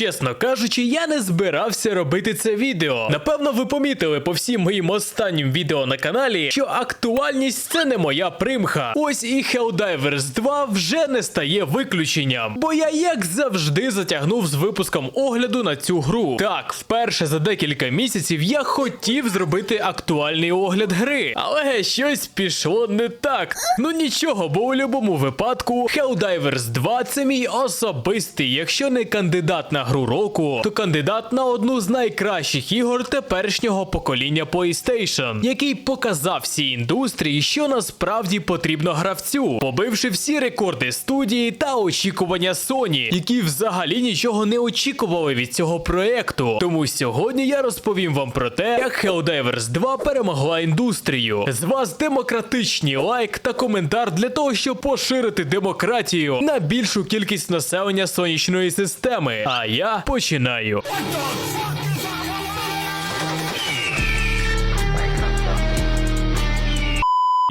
чесно кажучи, я не збирався робити це відео. Напевно, ви помітили по всім моїм останнім відео на каналі, що актуальність це не моя примха. Ось і Helldivers 2 вже не стає виключенням, бо я як завжди затягнув з випуском огляду на цю гру. Так, вперше за декілька місяців я хотів зробити актуальний огляд гри, але щось пішло не так. Ну нічого, бо у будь-якому випадку Helldivers 2 це мій особистий, якщо не кандидат на гру року, то кандидат на одну з найкращих ігор теперішнього покоління PlayStation, який показав всій індустрії, що насправді потрібно гравцю, побивши всі рекорди студії та очікування Sony, які взагалі нічого не очікували від цього проекту. Тому сьогодні я розповім вам про те, як Helldivers 2 перемогла індустрію. З вас демократичний лайк та коментар для того, щоб поширити демократію на більшу кількість населення сонячної системи. А я починаю.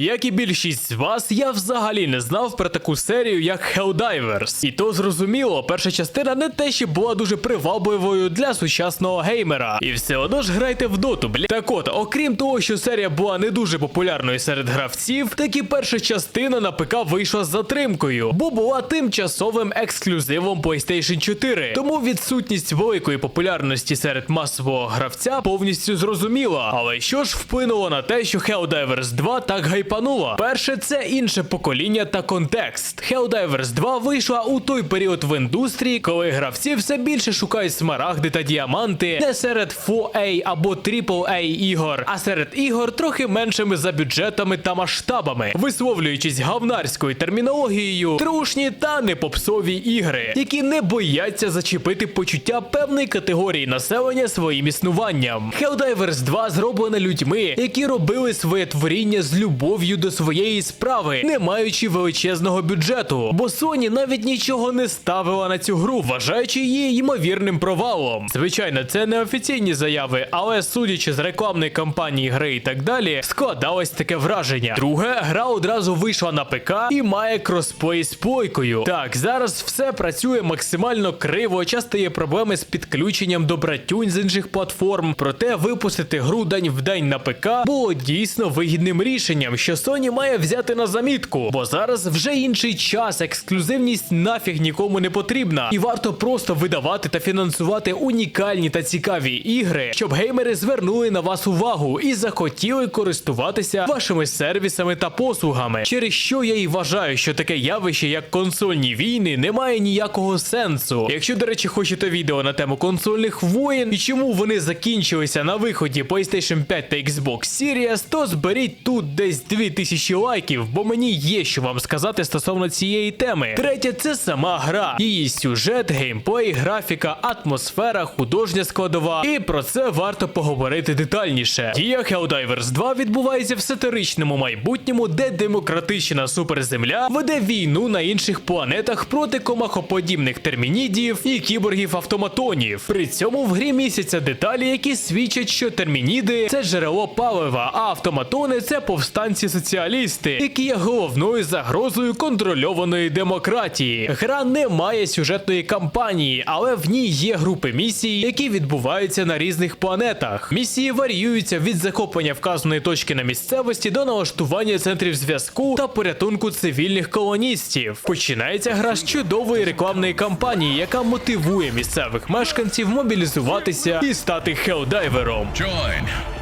Як і більшість з вас, я взагалі не знав про таку серію, як Helldivers. І то зрозуміло, перша частина не те, що була дуже привабливою для сучасного геймера. І все одно ж грайте в доту, бля. Так от, окрім того, що серія була не дуже популярною серед гравців, так і перша частина на ПК вийшла з затримкою, бо була тимчасовим ексклюзивом PlayStation 4. Тому відсутність великої популярності серед масового гравця повністю зрозуміла. Але що ж вплинуло на те, що Helldivers 2 так гайпанула? Перше, це інше покоління та контекст. Helldivers 2 вийшла у той період в індустрії, коли гравці все більше шукають смарагди та діаманти не серед 4A або AAA ігор, а серед ігор трохи меншими за бюджетами та масштабами, висловлюючись гавнарською термінологією, трушні та непопсові ігри, які не бояться зачепити почуття певної категорії населення своїм існуванням. Helldivers 2 зроблена людьми, які робили своє творіння з любов'ю до своєї справи, не маючи величезного бюджету. Бо Sony навіть нічого не ставила на цю гру, вважаючи її ймовірним провалом. Звичайно, це не офіційні заяви, але судячи з рекламної кампанії гри і так далі, складалось таке враження. Друге, гра одразу вийшла на ПК і має кросплей з плойкою. Так, зараз все працює максимально криво, часто є проблеми з підключенням до братюнь з інших платформ. Проте випустити гру день в день на ПК було дійсно вигідним рішенням, що Sony має взяти на замітку, бо зараз вже інший час, ексклюзивність нафіг нікому не потрібна, і варто просто видавати та фінансувати унікальні та цікаві ігри, щоб геймери звернули на вас увагу і захотіли користуватися вашими сервісами та послугами. Через що я і вважаю, що таке явище, як консольні війни, не має ніякого сенсу. Якщо, до речі, хочете відео на тему консольних воєн і чому вони закінчилися на виході PlayStation 5 та Xbox Series, то зберіть тут десь 2000 лайків, бо мені є що вам сказати стосовно цієї теми. Третє це сама гра, її сюжет, геймплей, графіка, атмосфера, художня складова. І про це варто поговорити детальніше. Дія Helldivers 2 відбувається в сатиричному майбутньому, де демократична суперземля веде війну на інших планетах проти комахоподібних термінідів і кіборгів-автоматонів. При цьому в грі місяця деталі, які свідчать, що термініди це джерело палива, а автоматони це повстанці соціалісти, які є головною загрозою контрольованої демократії. Гра не має сюжетної кампанії, але в ній є групи місій, які відбуваються на різних планетах. Місії варіюються від захоплення вказаної точки на місцевості до налаштування центрів зв'язку та порятунку цивільних колоністів. Починається гра з чудової рекламної кампанії, яка мотивує місцевих мешканців мобілізуватися і стати хелдайвером. Join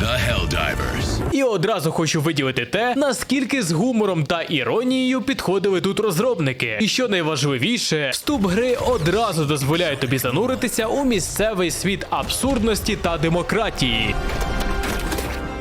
the Helldivers. І одразу хочу виділити те, наскільки з гумором та іронією підходили тут розробники. І що найважливіше, вступ гри одразу дозволяє тобі зануритися у місцевий світ абсурдності та демократії.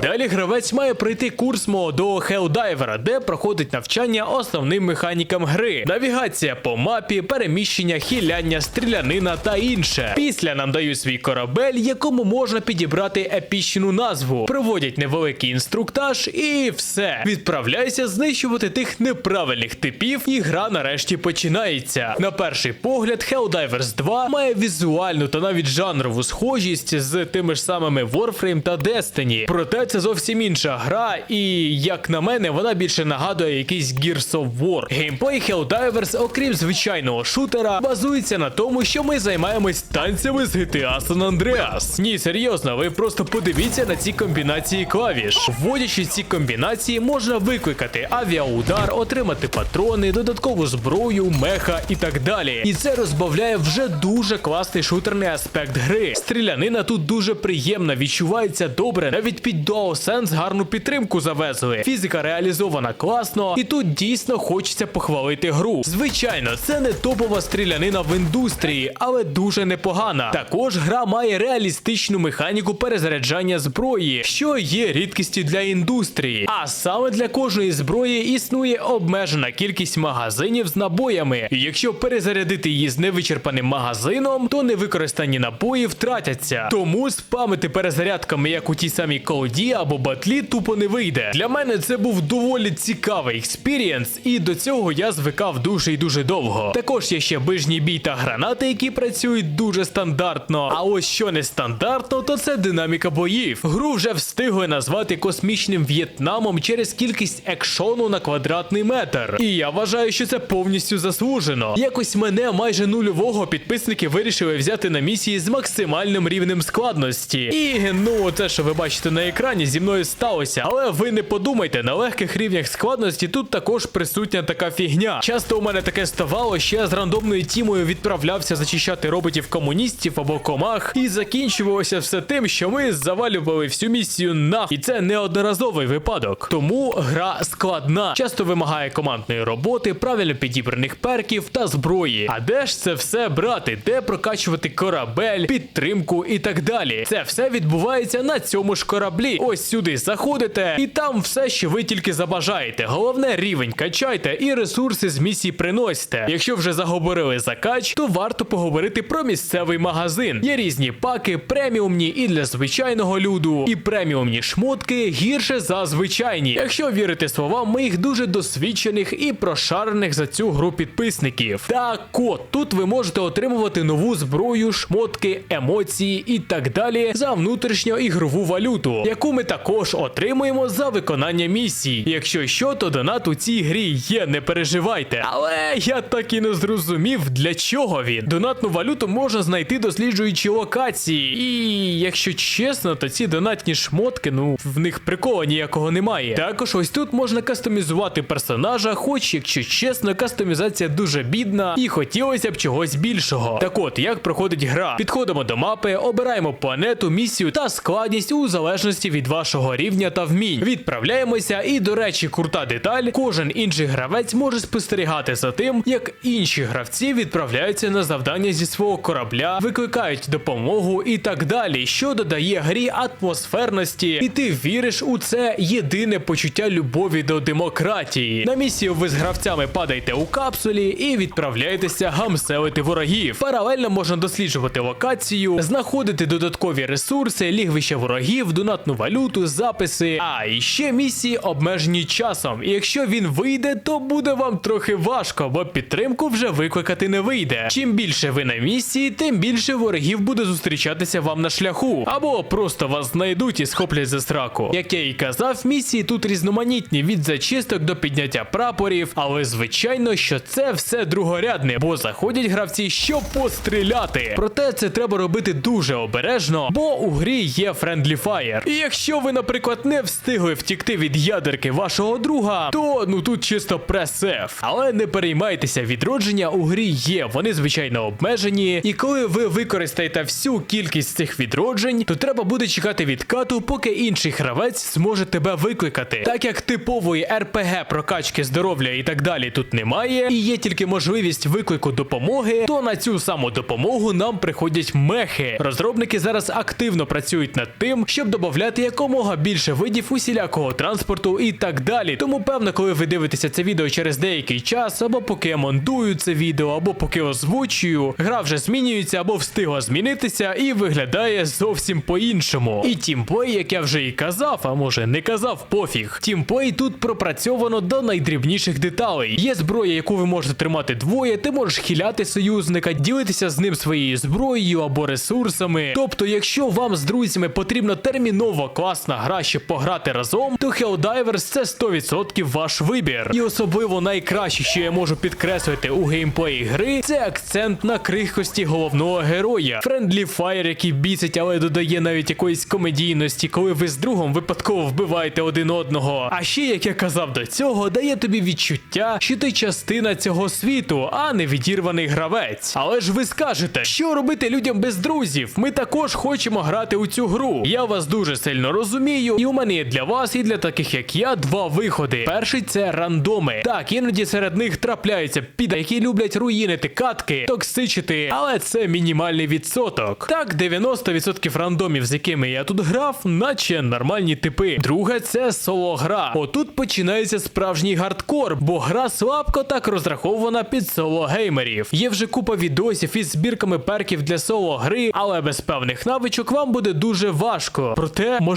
Далі гравець має пройти курс молодого хелдайвера, де проходить навчання основним механікам гри: навігація по мапі, переміщення, хиляння, стрілянина та інше. Після нам дають свій корабель, якому можна підібрати епічну назву, проводять невеликий інструктаж, і все. Відправляйся знищувати тих неправильних типів, і гра нарешті починається. На перший погляд, Helldivers 2 має візуальну та навіть жанрову схожість з тими ж самими Warframe та Destiny. Проте це це зовсім інша гра, і як на мене, вона більше нагадує якийсь Gears of War. Геймплей Helldivers, окрім звичайного шутера, базується на тому, що ми займаємось танцями з GTA San Andreas. Ні, серйозно, ви просто подивіться на ці комбінації клавіш. Вводячи ці комбінації, можна викликати авіаудар, отримати патрони, додаткову зброю, меха і так далі. І це розбавляє вже дуже класний шутерний аспект гри. Стрілянина тут дуже приємна, відчувається добре. Навіть під DualSense гарну підтримку завезли. Фізика реалізована класно, і тут дійсно хочеться похвалити гру. Звичайно, це не топова стрілянина в індустрії, але дуже непогана. Також гра має реалістичну механіку перезаряджання зброї, що є рідкістю для індустрії. А саме для кожної зброї існує обмежена кількість магазинів з набоями. І якщо перезарядити її з невичерпаним магазином, то невикористані набої втратяться. Тому спамити перезарядками, як у тій самій колоді або батлі, тупо не вийде. Для мене це був доволі цікавий експірієнс, і до цього я звикав дуже і дуже довго. Також є ще ближній бій та гранати, які працюють дуже стандартно. А ось що не стандартно, то це динаміка боїв. Гру вже встигли назвати космічним В'єтнамом через кількість екшону на квадратний метр. І я вважаю, що це повністю заслужено. Якось мене майже нульового підписники вирішили взяти на місії з максимальним рівнем складності. І ну, це, що ви бачите на екрані, зі мною сталося. Але ви не подумайте, на легких рівнях складності тут також присутня така фігня. Часто у мене таке ставало, що я з рандомною тімою відправлявся зачищати роботів комуністів або комах, і закінчувалося все тим, що ми завалювали всю місію нах. І це неодноразовий випадок. Тому гра складна, часто вимагає командної роботи, правильно підібраних перків та зброї. А де ж це все брати? Де прокачувати корабель, підтримку і так далі? Це все відбувається на цьому ж кораблі. Ось сюди заходите, і там все, що ви тільки забажаєте. Головне рівень качайте і ресурси з місії приносьте. Якщо вже заговорили за кач, то варто поговорити про місцевий магазин. Є різні паки, преміумні і для звичайного люду, і преміумні шмотки гірше за звичайні. Якщо вірити словам моїх дуже досвідчених і прошарених за цю гру підписників. Так от, тут ви можете отримувати нову зброю, шмотки, емоції і так далі за внутрішньоігрову валюту, яку ми також отримуємо за виконання місій. Якщо що, то донат у цій грі є, не переживайте. Але я так і не зрозумів, для чого він. Донатну валюту можна знайти досліджуючи локації. І якщо чесно, то ці донатні шмотки, ну в них прикола ніякого немає. Також ось тут можна кастомізувати персонажа, хоч, якщо чесно, кастомізація дуже бідна, і хотілося б чогось більшого. Так от, як проходить гра? Підходимо до мапи, обираємо планету, місію та складність у залежності від вашого рівня та вмінь. Відправляємося, і, до речі, крута деталь, кожен інший гравець може спостерігати за тим, як інші гравці відправляються на завдання зі свого корабля, викликають допомогу і так далі, що додає грі атмосферності, і ти віриш у це єдине почуття любові до демократії. На місію ви з гравцями падаєте у капсулі і відправляєтеся гамселити ворогів. Паралельно можна досліджувати локацію, знаходити додаткові ресурси, лігвища ворогів, донатну валюту, записи. А і ще місії обмежені часом. І якщо він вийде, то буде вам трохи важко, бо підтримку вже викликати не вийде. Чим більше ви на місії, тим більше ворогів буде зустрічатися вам на шляху, або просто вас знайдуть і схоплять за сраку. Як я і казав, місії тут різноманітні від зачисток до підняття прапорів, але звичайно, що це все другорядне, бо заходять гравці, щоб постріляти. Проте це треба робити дуже обережно, бо у грі є Friendly Fire. І якщо ви, наприклад, не встигли втікти від ядерки вашого друга, то ну тут чисто прес-сеф. Але не переймайтеся, відродження у грі є, вони звичайно обмежені. І коли ви використаєте всю кількість цих відроджень, то треба буде чекати відкату, поки інший гравець зможе тебе викликати. Так як типової РПГ прокачки здоров'я і так далі тут немає, і є тільки можливість виклику допомоги, то на цю саму допомогу нам приходять мехи. Розробники зараз активно працюють над тим, щоб додати якомога більше видів усілякого транспорту і так далі. Тому певно, коли ви дивитеся це відео через деякий час, або поки я монтую це відео, або поки озвучую, гра вже змінюється або встигла змінитися і виглядає зовсім по-іншому. І тімплей, як я вже і казав, а може не казав, пофіг. Тімплей тут пропрацьовано до найдрібніших деталей. Є зброя, яку ви можете тримати двоє, ти можеш хіляти союзника, ділитися з ним своєю зброєю або ресурсами. Тобто, якщо вам з друзями потрібно терміново класна гра, щоб пограти разом, то Helldivers це 100% ваш вибір. І особливо найкраще, що я можу підкреслити у геймплеї гри, це акцент на крихкості головного героя. Френдлі фаєр, який бісить, але додає навіть якоїсь комедійності, коли ви з другом випадково вбиваєте один одного. А ще, як я казав до цього, дає тобі відчуття, що ти частина цього світу, а не відірваний гравець. Але ж ви скажете, що робити людям без друзів? Ми також хочемо грати у цю гру. Я вас дуже сильно розумію, і у мене є для вас і для таких як я два виходи. Перший це рандоми. Так, іноді серед них трапляються піда, які люблять руїнити катки, токсичити, але це мінімальний відсоток. Так, 90% рандомів, з якими я тут грав, наче нормальні типи. Друге, це соло гра. Отут починається справжній гардкор, бо гра слабко так розрахована під соло геймерів. Є вже купа відосів із збірками перків для соло гри, але без певних навичок вам буде дуже важко. Проте можливо.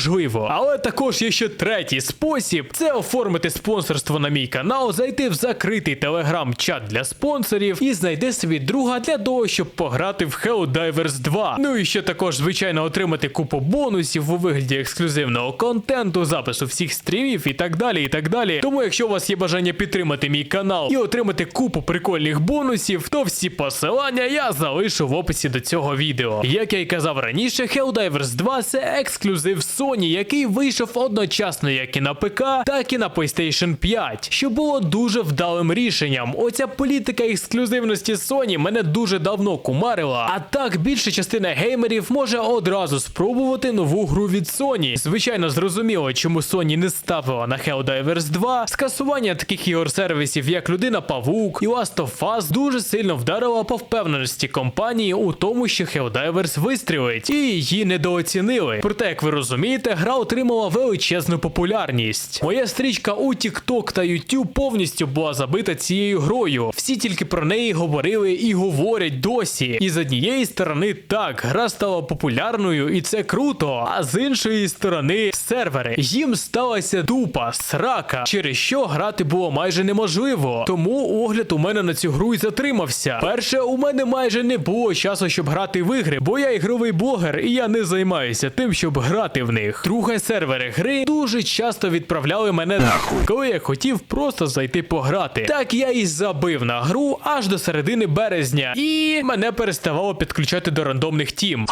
Але також є ще третій спосіб: це оформити спонсорство на мій канал, зайти в закритий телеграм-чат для спонсорів і знайти собі друга для того, щоб пограти в Helldivers 2. Ну і ще також, звичайно, отримати купу бонусів у вигляді ексклюзивного контенту, запису всіх стрімів і так далі. І так далі. Тому, якщо у вас є бажання підтримати мій канал і отримати купу прикольних бонусів, то всі посилання я залишу в описі до цього відео. Як я й казав раніше, Helldivers 2 це ексклюзив Sony, який вийшов одночасно як і на ПК, так і на PlayStation 5, що було дуже вдалим рішенням. Оця політика ексклюзивності Sony мене дуже давно кумарила. А так більша частина геймерів може одразу спробувати нову гру від Sony. Звичайно, зрозуміло, чому Sony не ставила на Helldivers 2. Скасування таких ігор сервісів, як Людина Павук і Last of Us дуже сильно вдарило по впевненості компанії у тому, що Helldivers вистрілить, і її недооцінили. Проте, як ви розумієте, гра отримала величезну популярність. Моя стрічка у TikTok та YouTube повністю була забита цією грою. Всі тільки про неї говорили і говорять досі. І з однієї сторони, так, гра стала популярною, і це круто. А з іншої сторони, сервери їм сталася тупа срака, через що грати було майже неможливо. Тому огляд у мене на цю гру і затримався. Перше, у мене майже не було часу, щоб грати в ігри, бо я ігровий блогер, і я не займаюся тим, щоб грати в них. Друге, сервери гри дуже часто відправляли мене нахуй, коли я хотів просто зайти пограти. Так я і забив на гру аж до середини березня, і мене переставало підключати до рандомних тім.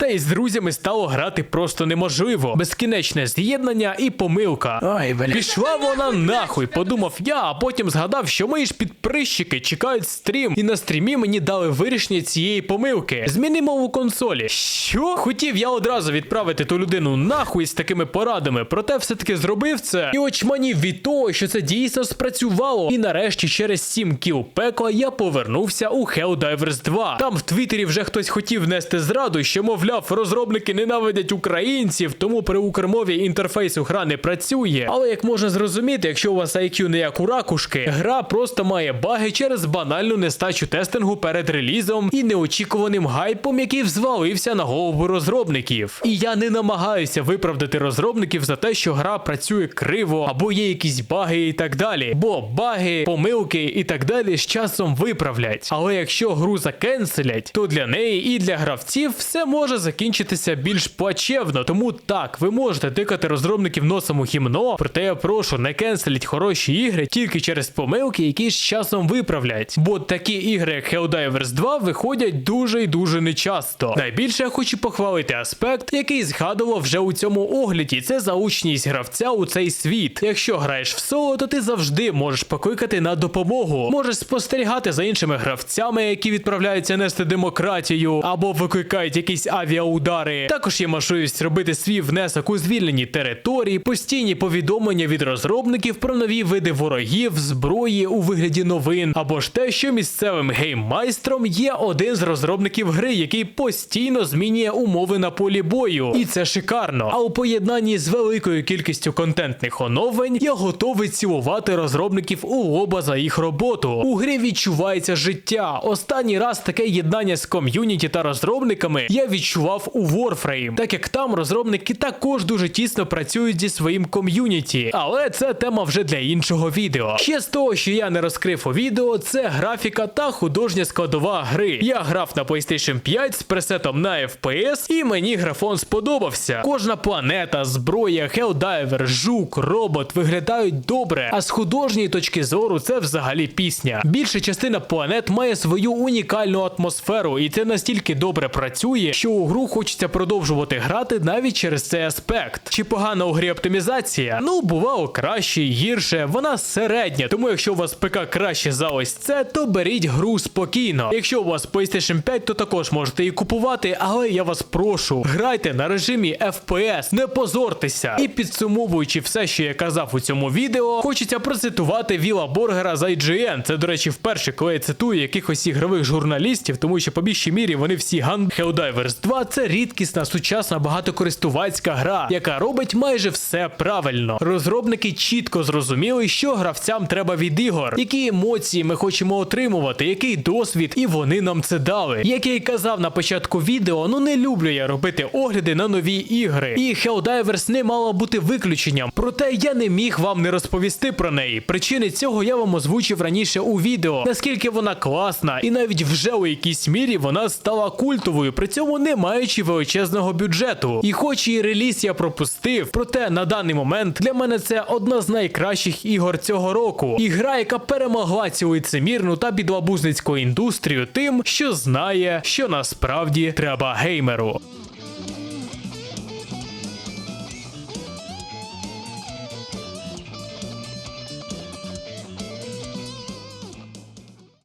Та й з друзями стало грати просто неможливо. Безкінечне з'єднання і помилка. Ай, бля. Пішла вона нахуй, подумав я, а потім згадав, що мої ж підприщики чекають стрім, і на стрімі мені дали вирішення цієї помилки. Зміни мову консолі. Що? Хотів я одразу відправити ту людину нахуй з такими порадами, проте все-таки зробив це. І очманів від того, що це дійсно спрацювало. І нарешті через 7 кіл пекла я повернувся у Helldivers 2. Там в Твіттері вже хтось хотів внести зраду, що мовляв, розробники ненавидять українців, тому при укрмові інтерфейс гра не працює. Але як можна зрозуміти, якщо у вас IQ не як у ракушки, гра просто має баги через банальну нестачу тестингу перед релізом і неочікуваним гайпом, який взвалився на голову розробників. І я не намагаюся виправдати розробників за те, що гра працює криво або є якісь баги і так далі. Бо баги, помилки і так далі з часом виправлять. Але якщо гру закенселять, то для неї і для гравців все може закінчитися більш плачевно. Тому так, ви можете тикати розробників носом у хімно, проте я прошу, не кенселіть хороші ігри тільки через помилки, які з часом виправлять. Бо такі ігри, як Helldivers 2, виходять дуже і дуже нечасто. Найбільше я хочу похвалити аспект, який згадував вже у цьому огляді. Це заучність гравця у цей світ. Якщо граєш в соло, то ти завжди можеш покликати на допомогу. Можеш спостерігати за іншими гравцями, які відправляються нести демократію або викликають якісь авіаудари. Також є можливість робити свій внесок у звільнені території, постійні повідомлення від розробників про нові види ворогів, зброї у вигляді новин, або ж те, що місцевим гейммайстром є один з розробників гри, який постійно змінює умови на полі бою. І це шикарно. А у поєднанні з великою кількістю контентних оновлень я готовий цілувати розробників у лоба за їх роботу. У грі відчувається життя. Останній раз таке єднання з ком'юніті та розробниками я відчував у Warframe, так як там розробники також дуже тісно працюють зі своїм ком'юніті. Але це тема вже для іншого відео. Ще з того, що я не розкрив у відео, це графіка та художня складова гри. Я грав на PlayStation 5 з пресетом на FPS, і мені графон сподобався. Кожна планета, зброя, хелдайвер, жук, робот виглядають добре, а з художньої точки зору це взагалі пісня. Більша частина планет має свою унікальну атмосферу, і це настільки добре працює, що гру хочеться продовжувати грати навіть через цей аспект. Чи погана у грі оптимізація? Ну, бувало краще, гірше, вона середня. Тому якщо у вас ПК краще за ось це, то беріть гру спокійно. Якщо у вас PlayStation 5, то також можете її купувати, але я вас прошу, грайте на режимі FPS, не позортеся. І підсумовуючи все, що я казав у цьому відео, хочеться процитувати Віла Боргера з IGN. Це, до речі, вперше, коли я цитую якихось ігрових журналістів, тому що по більшій мірі вони всі ган Helldivers 2 це рідкісна сучасна багатокористувацька гра, яка робить майже все правильно. Розробники чітко зрозуміли, що гравцям треба від ігор, які емоції ми хочемо отримувати, який досвід, і вони нам це дали. Як я й казав на початку відео, ну не люблю я робити огляди на нові ігри. І Helldivers не мала бути виключенням. Проте я не міг вам не розповісти про неї. Причини цього я вам озвучив раніше у відео. Наскільки вона класна, і навіть вже у якійсь мірі вона стала культовою, при цьому не маючи величезного бюджету. І хоч і реліз я пропустив, проте на даний момент для мене це одна з найкращих ігор цього року. Ігра, яка перемогла цю лицемірну та бідлабузницьку індустрію тим, що знає, що насправді треба геймеру.